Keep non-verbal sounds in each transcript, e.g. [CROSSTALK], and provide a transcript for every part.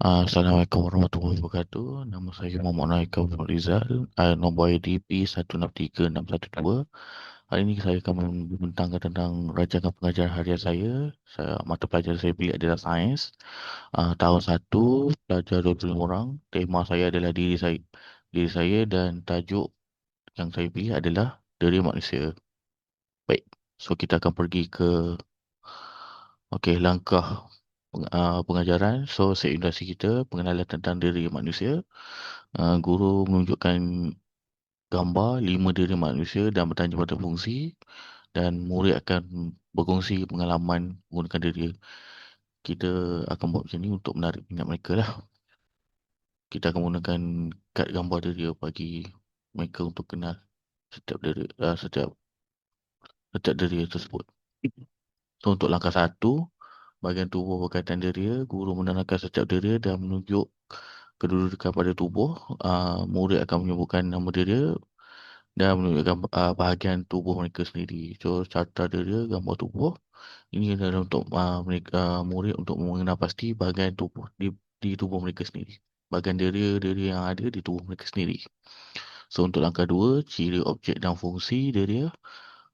Assalamualaikum warahmatullahi wabarakatuh. Nama saya Muhammad Naikal Rizal. Uh, nombor ID P163612. Hari ini saya akan membentangkan tentang rancangan pengajaran harian saya. saya mata pelajaran saya pilih adalah sains. Uh, tahun 1, pelajar 25 orang. Tema saya adalah diri saya, diri saya dan tajuk yang saya pilih adalah diri manusia. Baik, so kita akan pergi ke Okey, langkah uh, pengajaran. So, seimbasi kita pengenalan tentang diri manusia. Uh, guru menunjukkan gambar lima diri manusia dan bertanya pada fungsi dan murid akan berkongsi pengalaman menggunakan diri. Kita akan buat macam ni untuk menarik minat mereka lah. Kita akan menggunakan kad gambar diri bagi mereka untuk kenal setiap diri, uh, setiap setiap diri tersebut. So, untuk langkah satu, bahagian tubuh berkaitan diri, guru menerangkan setiap diri dan menunjuk kedudukan pada tubuh. Uh, murid akan menyebutkan nama diri dan menunjukkan uh, bahagian tubuh mereka sendiri. So, carta diri, gambar tubuh. Ini adalah untuk uh, mereka, uh, murid untuk mengenal pasti bahagian tubuh di, di tubuh mereka sendiri. Bahagian diri, diri yang ada di tubuh mereka sendiri. So, untuk langkah dua, ciri objek dan fungsi diri.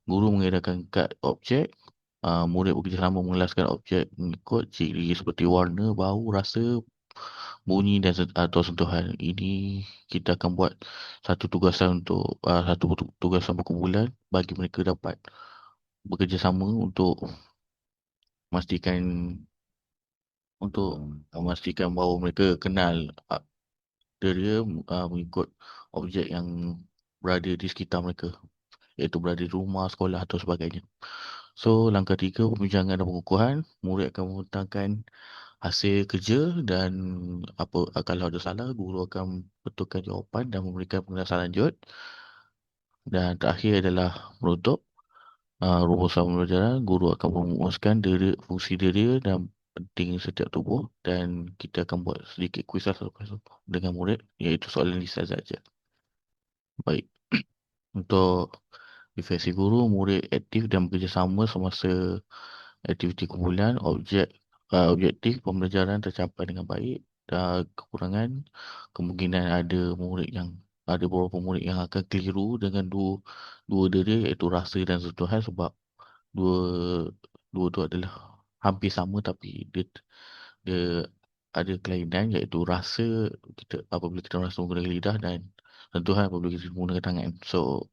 Guru mengedarkan kad objek uh, murid bekerjasama mengelaskan objek mengikut ciri seperti warna, bau, rasa, bunyi dan atau sentuhan. Ini kita akan buat satu tugasan untuk uh, satu tugasan berkumpulan bagi mereka dapat bekerjasama untuk memastikan untuk memastikan bahawa mereka kenal dia uh, mengikut objek yang berada di sekitar mereka iaitu berada di rumah, sekolah atau sebagainya. So, langkah tiga, pembincangan dan pengukuhan. Murid akan membentangkan hasil kerja dan apa kalau ada salah, guru akan betulkan jawapan dan memberikan penjelasan lanjut. Dan terakhir adalah menutup. Uh, rumusan pembelajaran, guru akan merumuskan diri, fungsi diri dan penting setiap tubuh dan kita akan buat sedikit kuis dengan murid iaitu soalan lisan saja. Baik. [CLEARS THROAT] Untuk Refleksi guru, murid aktif dan bekerjasama semasa aktiviti kumpulan, objek uh, objektif pembelajaran tercapai dengan baik dan kekurangan kemungkinan ada murid yang ada beberapa murid yang akan keliru dengan dua dua diri iaitu rasa dan sentuhan sebab dua dua tu adalah hampir sama tapi dia dia ada kelainan iaitu rasa kita apabila kita rasa menggunakan lidah dan sentuhan apabila kita menggunakan tangan. So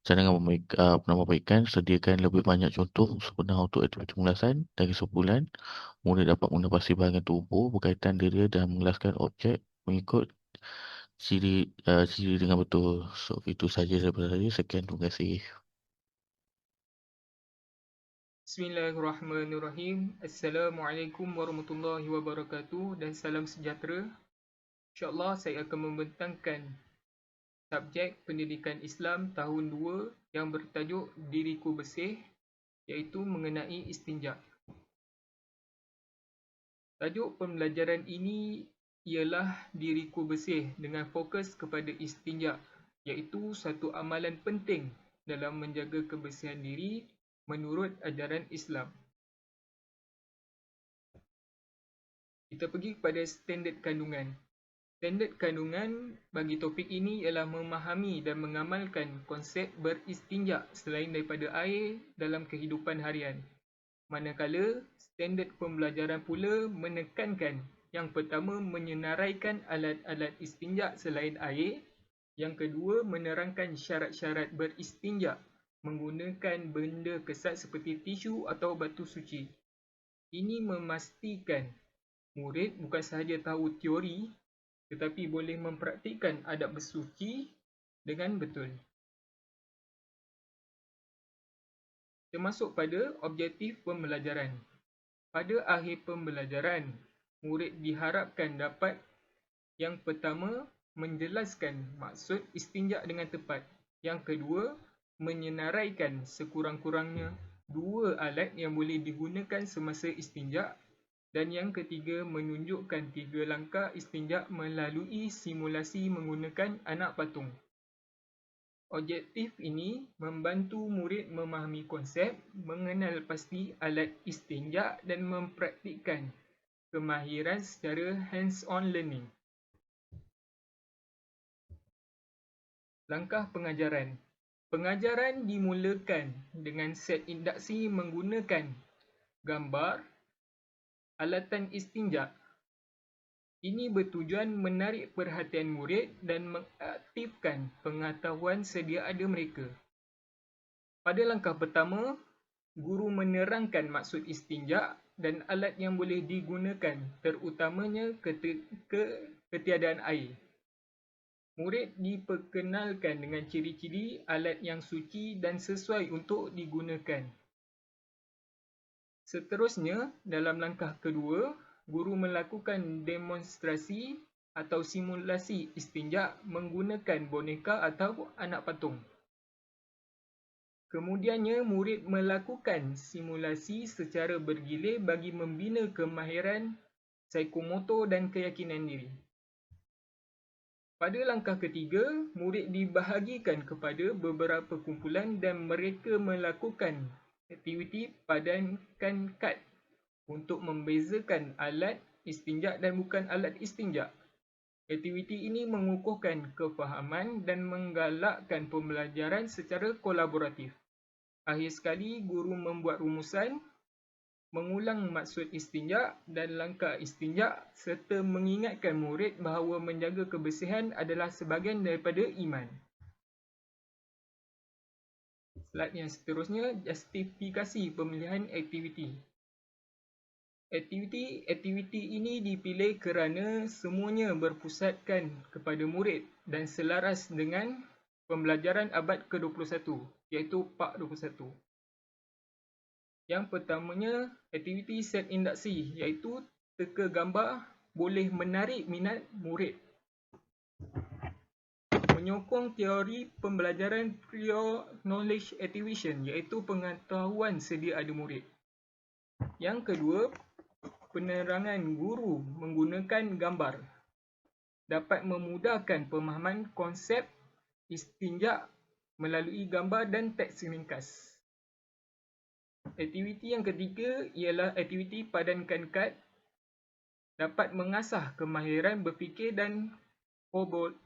Cadangan uh, penambahbaikan sediakan lebih banyak contoh sebenar untuk aktiviti pengulasan dari sebulan. Murid dapat menepasi bahagian tubuh berkaitan diri dan mengelaskan objek mengikut ciri uh, ciri dengan betul. So, itu saja daripada saya. Sekian, terima kasih. Bismillahirrahmanirrahim. Assalamualaikum warahmatullahi wabarakatuh dan salam sejahtera. InsyaAllah saya akan membentangkan subjek pendidikan Islam tahun 2 yang bertajuk Diriku Bersih iaitu mengenai istinja. Tajuk pembelajaran ini ialah Diriku Bersih dengan fokus kepada istinja iaitu satu amalan penting dalam menjaga kebersihan diri menurut ajaran Islam. Kita pergi kepada standard kandungan. Standard kandungan bagi topik ini ialah memahami dan mengamalkan konsep beristinja selain daripada air dalam kehidupan harian. Manakala, standard pembelajaran pula menekankan yang pertama menyenaraikan alat-alat istinja selain air, yang kedua menerangkan syarat-syarat beristinja menggunakan benda kesat seperti tisu atau batu suci. Ini memastikan murid bukan sahaja tahu teori tetapi boleh mempraktikkan adab bersuci dengan betul. Termasuk pada objektif pembelajaran. Pada akhir pembelajaran, murid diharapkan dapat yang pertama, menjelaskan maksud istinja dengan tepat. Yang kedua, menyenaraikan sekurang-kurangnya dua alat yang boleh digunakan semasa istinja dan yang ketiga, menunjukkan tiga langkah istinja melalui simulasi menggunakan anak patung. Objektif ini membantu murid memahami konsep, mengenal pasti alat istinja dan mempraktikkan kemahiran secara hands-on learning. Langkah pengajaran Pengajaran dimulakan dengan set induksi menggunakan gambar, alatan istinja. Ini bertujuan menarik perhatian murid dan mengaktifkan pengetahuan sedia ada mereka. Pada langkah pertama, guru menerangkan maksud istinja dan alat yang boleh digunakan terutamanya ketiadaan air. Murid diperkenalkan dengan ciri-ciri alat yang suci dan sesuai untuk digunakan. Seterusnya, dalam langkah kedua, guru melakukan demonstrasi atau simulasi istinja menggunakan boneka atau anak patung. Kemudiannya, murid melakukan simulasi secara bergilir bagi membina kemahiran psikomotor dan keyakinan diri. Pada langkah ketiga, murid dibahagikan kepada beberapa kumpulan dan mereka melakukan aktiviti padankan kad untuk membezakan alat istinja dan bukan alat istinja. Aktiviti ini mengukuhkan kefahaman dan menggalakkan pembelajaran secara kolaboratif. Akhir sekali, guru membuat rumusan, mengulang maksud istinja dan langkah istinja serta mengingatkan murid bahawa menjaga kebersihan adalah sebahagian daripada iman. Slide yang seterusnya, justifikasi pemilihan aktiviti. Aktiviti-aktiviti ini dipilih kerana semuanya berpusatkan kepada murid dan selaras dengan pembelajaran abad ke-21 iaitu Pak 21. Yang pertamanya, aktiviti set induksi iaitu teka gambar boleh menarik minat murid. Menyokong teori pembelajaran prior knowledge activation iaitu pengetahuan sedia ada murid. Yang kedua, penerangan guru menggunakan gambar dapat memudahkan pemahaman konsep istinja melalui gambar dan teks ringkas. Aktiviti yang ketiga ialah aktiviti padankan kad dapat mengasah kemahiran berfikir dan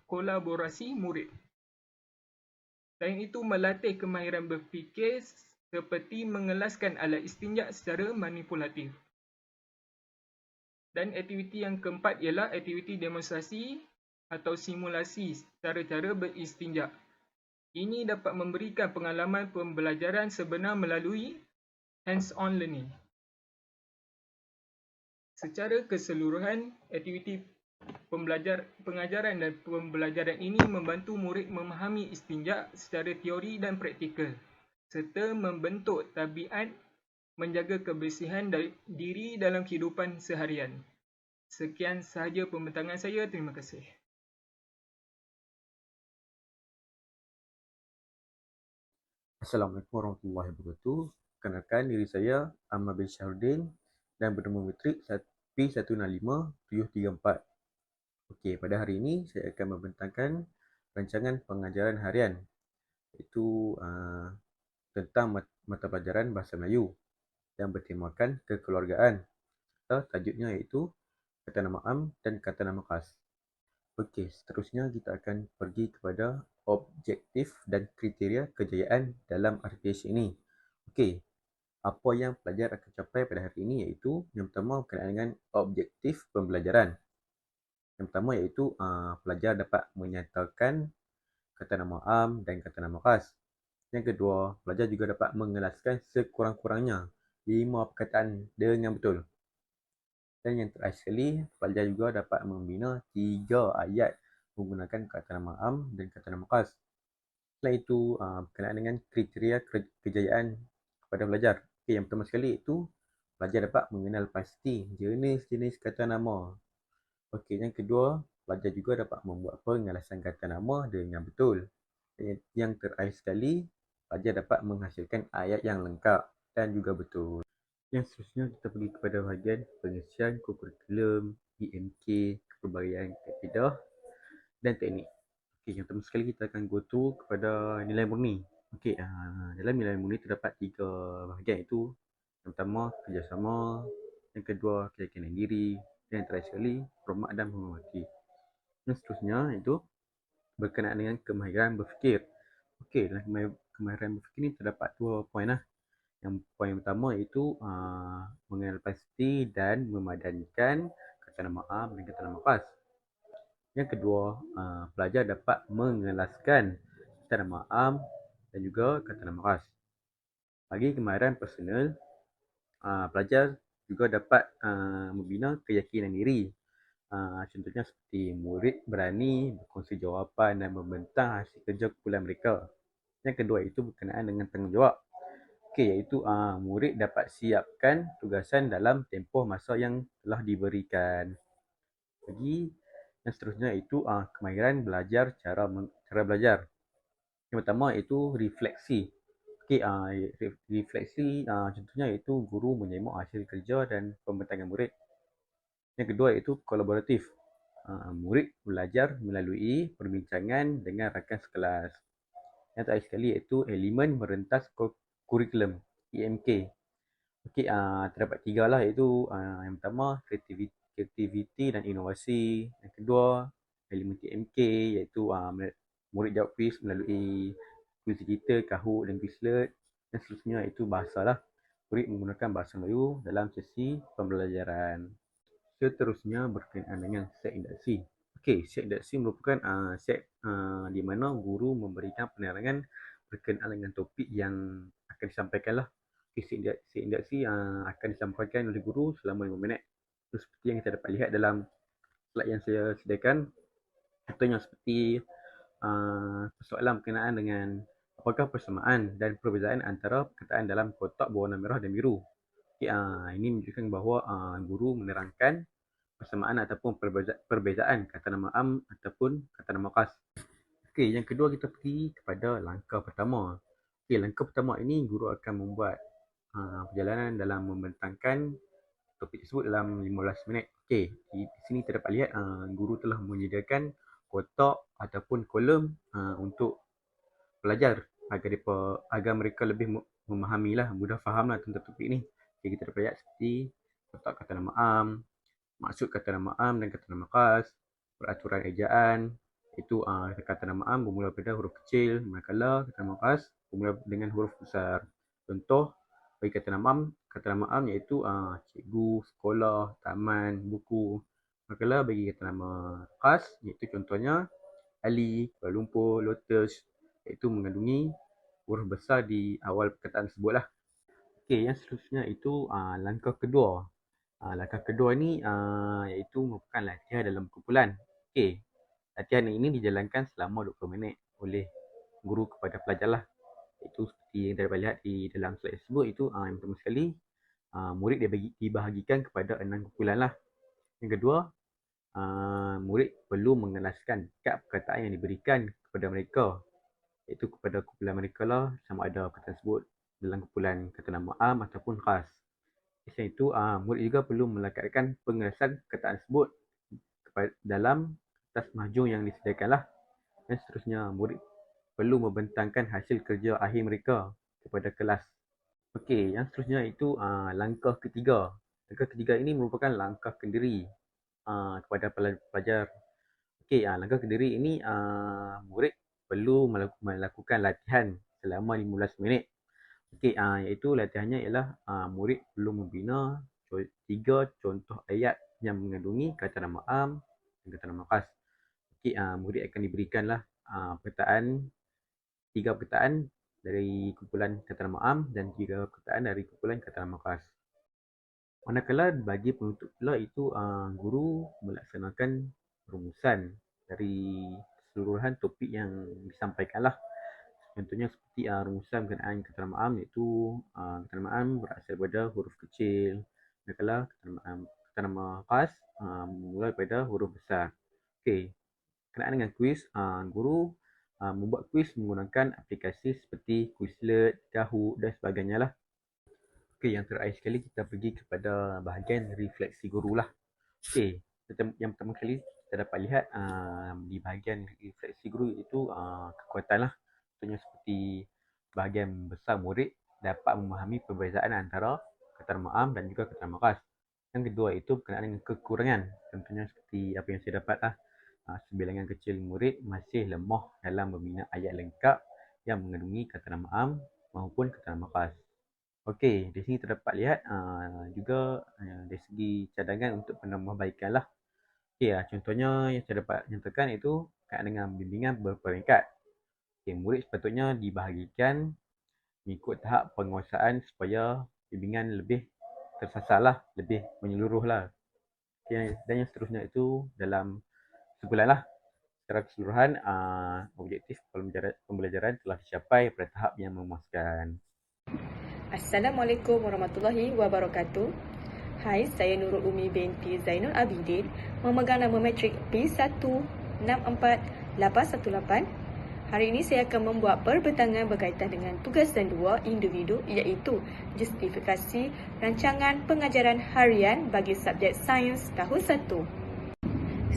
kolaborasi murid. Selain itu, melatih kemahiran berfikir seperti mengelaskan alat istinja secara manipulatif. Dan aktiviti yang keempat ialah aktiviti demonstrasi atau simulasi cara-cara beristinja. Ini dapat memberikan pengalaman pembelajaran sebenar melalui hands-on learning. Secara keseluruhan, aktiviti pengajaran dan pembelajaran ini membantu murid memahami istinja secara teori dan praktikal serta membentuk tabiat menjaga kebersihan diri dalam kehidupan seharian. Sekian sahaja pembentangan saya. Terima kasih. Assalamualaikum warahmatullahi wabarakatuh. Kenalkan diri saya Ahmad bin Syahrudin dan bernama metrik P165-734. Okey, pada hari ini saya akan membentangkan rancangan pengajaran harian iaitu uh, tentang mata pelajaran Bahasa Melayu yang bertemakan kekeluargaan. Serta tajuknya iaitu kata nama am dan kata nama khas. Okey, seterusnya kita akan pergi kepada objektif dan kriteria kejayaan dalam RPH ini. Okey, apa yang pelajar akan capai pada hari ini iaitu yang pertama berkenaan dengan objektif pembelajaran. Yang pertama iaitu uh, pelajar dapat menyatakan kata nama am dan kata nama khas. Yang kedua, pelajar juga dapat mengelaskan sekurang-kurangnya lima perkataan dengan betul. Dan yang terakhir pelajar juga dapat membina tiga ayat menggunakan kata nama am dan kata nama khas. Selain itu, uh, berkenaan dengan kriteria kejayaan kepada pelajar. Okay, yang pertama sekali itu, pelajar dapat mengenal pasti jenis-jenis kata nama. Okey, yang kedua, pelajar juga dapat membuat pengelasan kata nama dengan betul. Yang terakhir sekali, pelajar dapat menghasilkan ayat yang lengkap dan juga betul. Yang seterusnya kita pergi kepada bahagian pengisian kurikulum, EMK, kepelbagaian kaedah dan teknik. Okey, yang pertama sekali kita akan go to kepada nilai murni. Okey, uh, dalam nilai murni terdapat tiga bahagian itu. Yang pertama, kerjasama. Yang kedua, keyakinan diri. Dan yang sekali, hormat dan menghormati. Yang seterusnya itu berkenaan dengan kemahiran berfikir. Okey, dalam kemahiran berfikir ni terdapat dua poin lah. Yang poin yang pertama iaitu uh, mengenal pasti dan memadankan kata nama am dan kata nama khas. Yang kedua, uh, pelajar dapat mengelaskan kata nama am dan juga kata nama khas. Bagi kemahiran personal, uh, pelajar juga dapat uh, membina keyakinan diri. Uh, contohnya seperti murid berani berkongsi jawapan dan membentang hasil kerja kumpulan mereka. Yang kedua itu berkenaan dengan tanggungjawab. Okey, iaitu uh, murid dapat siapkan tugasan dalam tempoh masa yang telah diberikan. Lagi yang seterusnya itu uh, kemahiran belajar cara cara belajar. Yang pertama itu refleksi. Okey, uh, refleksi uh, contohnya itu guru menyemak hasil kerja dan pembentangan murid. Yang kedua itu kolaboratif. Uh, murid belajar melalui perbincangan dengan rakan sekelas. Yang terakhir sekali iaitu elemen merentas kurikulum EMK. Okey, uh, terdapat tiga lah iaitu uh, yang pertama kreativiti, kreativiti dan inovasi. Yang kedua elemen EMK iaitu uh, murid jawab kuis melalui kuis digital, Kahoot dan Quizlet. Dan seterusnya itu bahasa lah. Murid menggunakan bahasa Melayu dalam sesi pembelajaran. Seterusnya berkenaan dengan set induksi. Okey, set induksi merupakan uh, set uh, di mana guru memberikan penerangan berkenaan dengan topik yang akan disampaikan lah. Okay, set induksi uh, akan disampaikan oleh guru selama 5 minit. Itu seperti yang kita dapat lihat dalam slide yang saya sediakan. Contohnya seperti uh, persoalan berkenaan dengan apakah persamaan dan perbezaan antara perkataan dalam kotak berwarna merah dan biru. Okay, uh, ini menunjukkan bahawa uh, guru menerangkan persamaan ataupun perbezaan kata nama am ataupun kata nama khas. Okey, yang kedua kita pergi kepada langkah pertama. Okey, langkah pertama ini guru akan membuat uh, perjalanan dalam membentangkan topik tersebut dalam 15 minit. Okey, di, di sini terdapat lihat uh, guru telah menyediakan kotak ataupun kolom uh, untuk pelajar agar mereka, agar mereka lebih memahami lah, mudah faham lah tentang topik ni. Okay, kita dapat lihat seperti kotak kata nama am, maksud kata nama am dan kata nama khas, peraturan ejaan, itu uh, kata nama am bermula pada huruf kecil, manakala kata nama khas bermula dengan huruf besar. Contoh bagi kata nama am, kata nama am iaitu uh, cikgu, sekolah, taman, buku. Manakala bagi kata nama khas iaitu contohnya Ali, Kuala Lumpur, Lotus iaitu mengandungi huruf besar di awal perkataan tersebut lah. Okey, yang seterusnya itu uh, langkah kedua Uh, langkah kedua ni uh, iaitu merupakan latihan dalam kumpulan. Okey. Latihan ini dijalankan selama 20 minit oleh guru kepada pelajar lah. Itu seperti yang dapat lihat di dalam slide tersebut itu uh, yang pertama sekali uh, murid dibagi, dibahagikan kepada enam kumpulan lah. Yang kedua, uh, murid perlu mengelaskan kad perkataan yang diberikan kepada mereka iaitu kepada kumpulan mereka lah sama ada perkataan tersebut dalam kumpulan kata nama am ataupun khas. Selain itu, uh, murid juga perlu melekatkan pengerasan perkataan tersebut dalam kertas mahjong yang disediakanlah. Dan seterusnya, murid perlu membentangkan hasil kerja akhir mereka kepada kelas. Okey, yang seterusnya itu uh, langkah ketiga. Langkah ketiga ini merupakan langkah kendiri uh, kepada pelajar. Okey, uh, langkah kendiri ini uh, murid perlu melakukan latihan selama 15 minit Okey, uh, iaitu latihannya ialah uh, murid perlu membina tiga contoh ayat yang mengandungi kata nama am dan kata nama khas. Okey, uh, murid akan diberikanlah uh, perkataan tiga perkataan dari kumpulan kata nama am dan tiga perkataan dari kumpulan kata nama khas. Manakala bagi penutup pula itu uh, guru melaksanakan rumusan dari keseluruhan topik yang disampaikanlah. Contohnya seperti uh, rumusan berkenaan am iaitu uh, nama am berasal daripada huruf kecil. Manakala kata nama am, kata nama khas uh, mulai daripada huruf besar. Okey. Kenaan dengan kuis, uh, guru uh, membuat kuis menggunakan aplikasi seperti Quizlet, Kahoot dan sebagainya lah. Okey, yang terakhir sekali kita pergi kepada bahagian refleksi guru lah. Okey, yang pertama kali kita dapat lihat uh, di bahagian refleksi guru itu uh, kekuatan lah contohnya seperti bahagian besar murid dapat memahami perbezaan antara am dan juga khas. Yang kedua itu berkenaan dengan kekurangan. Contohnya seperti apa yang saya dapat lah. Uh, sebilangan kecil murid masih lemah dalam membina ayat lengkap yang mengandungi am maupun nama khas. Okey, di sini terdapat lihat uh, juga uh, dari segi cadangan untuk penambahbaikan lah. Okey, uh, contohnya yang saya dapat nyatakan itu berkaitan dengan bimbingan berperingkat. Okey, murid sepatutnya dibahagikan mengikut tahap penguasaan supaya bimbingan lebih tersasar lah, lebih menyeluruh lah. Okay, dan yang seterusnya itu dalam sebulan lah. Secara keseluruhan, uh, objektif pembelajaran telah dicapai pada tahap yang memuaskan. Assalamualaikum warahmatullahi wabarakatuh. Hai, saya Nurul Umi binti Zainul Abidin, memegang nama matrik P164818. Hari ini saya akan membuat perbentangan berkaitan dengan tugasan dua individu iaitu justifikasi rancangan pengajaran harian bagi subjek sains tahun 1.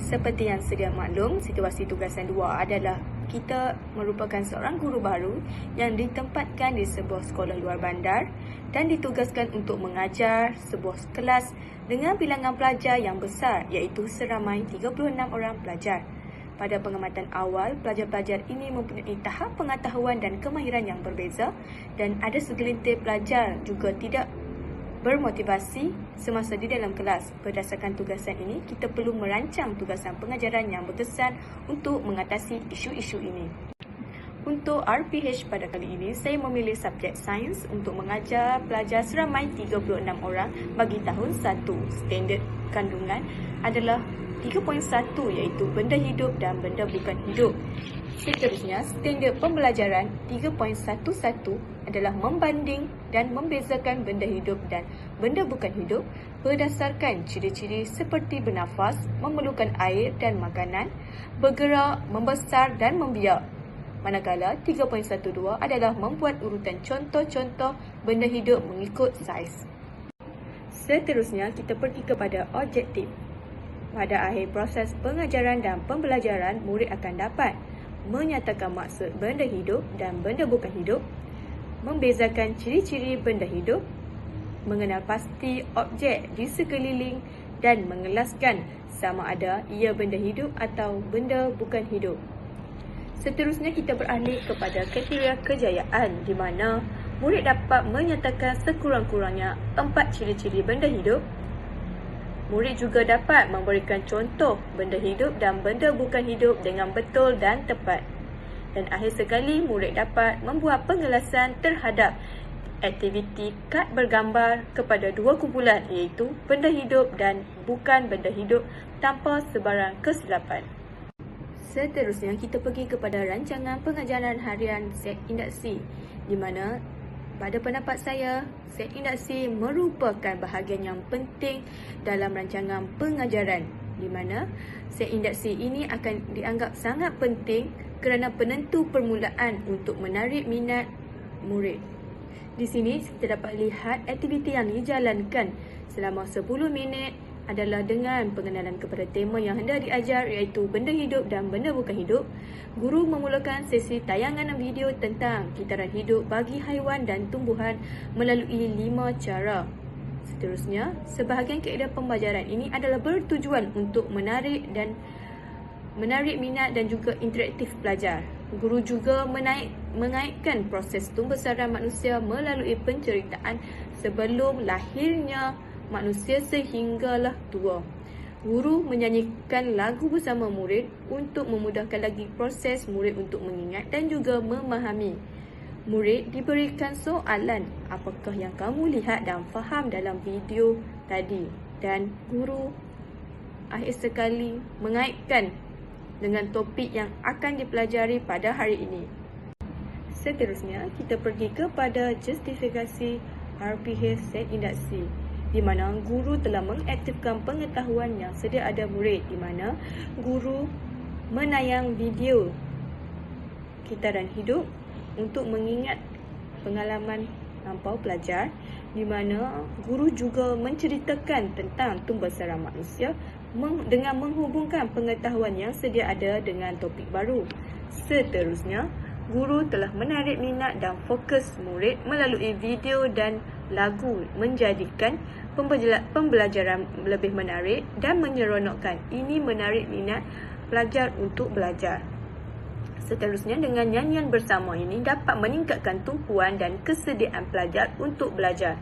Seperti yang sedia maklum, situasi tugasan dua adalah kita merupakan seorang guru baru yang ditempatkan di sebuah sekolah luar bandar dan ditugaskan untuk mengajar sebuah kelas dengan bilangan pelajar yang besar iaitu seramai 36 orang pelajar. Pada pengamatan awal, pelajar-pelajar ini mempunyai tahap pengetahuan dan kemahiran yang berbeza dan ada segelintir pelajar juga tidak bermotivasi semasa di dalam kelas. Berdasarkan tugasan ini, kita perlu merancang tugasan pengajaran yang berkesan untuk mengatasi isu-isu ini. Untuk RPH pada kali ini, saya memilih subjek sains untuk mengajar pelajar seramai 36 orang bagi tahun 1. Standard kandungan adalah 3.1 iaitu benda hidup dan benda bukan hidup. Seterusnya, standard pembelajaran 3.11 adalah membanding dan membezakan benda hidup dan benda bukan hidup berdasarkan ciri-ciri seperti bernafas, memerlukan air dan makanan, bergerak, membesar dan membiak. Manakala 3.12 adalah membuat urutan contoh-contoh benda hidup mengikut saiz. Seterusnya, kita pergi kepada objektif. Pada akhir proses pengajaran dan pembelajaran, murid akan dapat menyatakan maksud benda hidup dan benda bukan hidup, membezakan ciri-ciri benda hidup, mengenal pasti objek di sekeliling dan mengelaskan sama ada ia benda hidup atau benda bukan hidup. Seterusnya kita beralih kepada kriteria kejayaan di mana murid dapat menyatakan sekurang-kurangnya empat ciri-ciri benda hidup. Murid juga dapat memberikan contoh benda hidup dan benda bukan hidup dengan betul dan tepat. Dan akhir sekali, murid dapat membuat pengelasan terhadap aktiviti kad bergambar kepada dua kumpulan iaitu benda hidup dan bukan benda hidup tanpa sebarang kesilapan. Seterusnya, kita pergi kepada rancangan pengajaran harian set induksi di mana pada pendapat saya, set induksi merupakan bahagian yang penting dalam rancangan pengajaran di mana set induksi ini akan dianggap sangat penting kerana penentu permulaan untuk menarik minat murid. Di sini kita dapat lihat aktiviti yang dijalankan selama 10 minit adalah dengan pengenalan kepada tema yang hendak diajar iaitu benda hidup dan benda bukan hidup. Guru memulakan sesi tayangan video tentang kitaran hidup bagi haiwan dan tumbuhan melalui lima cara. Seterusnya, sebahagian kaedah pembelajaran ini adalah bertujuan untuk menarik dan menarik minat dan juga interaktif pelajar. Guru juga menaik, mengaitkan proses tumbesaran manusia melalui penceritaan sebelum lahirnya manusia sehinggalah tua. Guru menyanyikan lagu bersama murid untuk memudahkan lagi proses murid untuk mengingat dan juga memahami. Murid diberikan soalan apakah yang kamu lihat dan faham dalam video tadi dan guru akhir sekali mengaitkan dengan topik yang akan dipelajari pada hari ini. Seterusnya, kita pergi kepada justifikasi RPH set induksi di mana guru telah mengaktifkan pengetahuan yang sedia ada murid di mana guru menayang video kitaran hidup untuk mengingat pengalaman lampau pelajar di mana guru juga menceritakan tentang tumbesaran manusia dengan menghubungkan pengetahuan yang sedia ada dengan topik baru. Seterusnya, guru telah menarik minat dan fokus murid melalui video dan lagu menjadikan pembelajaran lebih menarik dan menyeronokkan. Ini menarik minat pelajar untuk belajar. Seterusnya dengan nyanyian bersama ini dapat meningkatkan tumpuan dan kesediaan pelajar untuk belajar.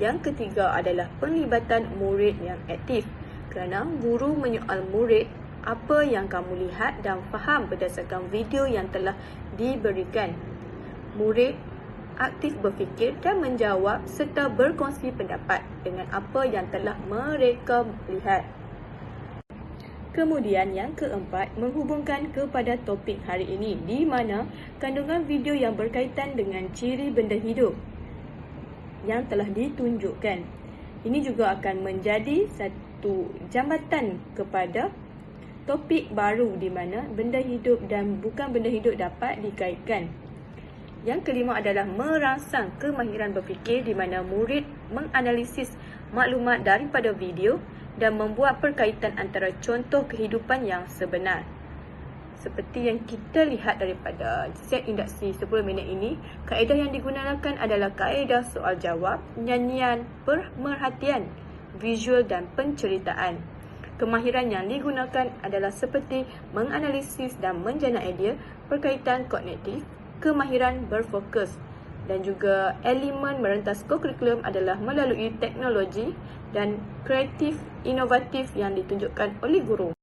Yang ketiga adalah penglibatan murid yang aktif. Kerana guru menyoal murid apa yang kamu lihat dan faham berdasarkan video yang telah diberikan. Murid aktif berfikir dan menjawab serta berkongsi pendapat dengan apa yang telah mereka lihat. Kemudian yang keempat menghubungkan kepada topik hari ini di mana kandungan video yang berkaitan dengan ciri benda hidup yang telah ditunjukkan. Ini juga akan menjadi satu jambatan kepada topik baru di mana benda hidup dan bukan benda hidup dapat dikaitkan. Yang kelima adalah merangsang kemahiran berfikir di mana murid menganalisis maklumat daripada video dan membuat perkaitan antara contoh kehidupan yang sebenar. Seperti yang kita lihat daripada set induksi 10 minit ini, kaedah yang digunakan adalah kaedah soal jawab, nyanyian, pemerhatian, visual dan penceritaan. Kemahiran yang digunakan adalah seperti menganalisis dan menjana idea, perkaitan kognitif, kemahiran berfokus dan juga elemen merentas kurikulum adalah melalui teknologi dan kreatif inovatif yang ditunjukkan oleh guru.